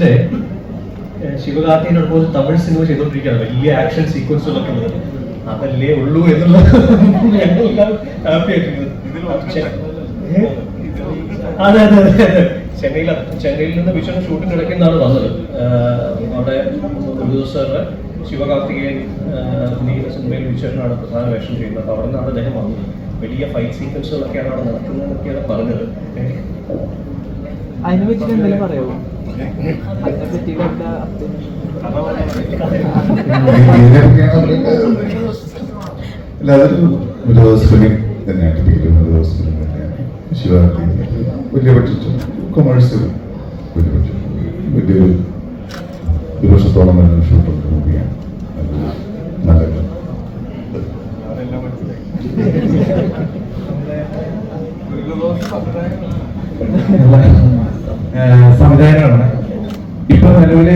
ബ്രദേഴ്സിന്റെ ശിവകാർത്തിനോട് ഒരു തമിഴ് സിനിമ ചെയ്തോണ്ടിരിക്കുകയാണ് വലിയ ആക്ഷൻ സീക്വൻസുകളൊക്കെ ഉള്ളത്. അതല്ലേ ഉള്ളൂ എന്നുള്ള ഹാപ്പി ആയിട്ടുണ്ട്? അതെ അതെ. ചെന്നൈയിൽ ചെന്നൈയിൽ നിന്ന് വിഷൻ ഷൂട്ടിംഗ് ഇടയ്ക്കുന്നാണ് വന്നത്. അവിടെ ഒരു ദിവസം ശിവകാർത്തികേയൻ സിനിമയിൽ വിശ്വനാണ് പ്രധാന വേഷം ചെയ്യുന്നത്. അപ്പോൾ അവിടെ നിന്നാണ് അദ്ദേഹം വന്നത്. വലിയ ഫൈറ്റ് സീക്വൻസുകളൊക്കെയാണ് അവിടെ നടക്കുന്നതെന്നൊക്കെയാണ് പറഞ്ഞത്. അതിനെ പറ്റിട്ട് എന്തെങ്കിലും പറയാമോ അതിനെ പറ്റി ഒരു തന്നെയാണ് തന്നെയാണ്. ശിവരാത്രി വലിയ ബഡ്ജറ്റ് കൊമേഴ്സ്യൽ വലിയ ബഡ്ജറ്റ് വലിയൊരു ഒരു വർഷത്തോളം മൂവിയാണ് നല്ല സംവിധാനമാണ് ഇപ്പൊ നിലവിൽ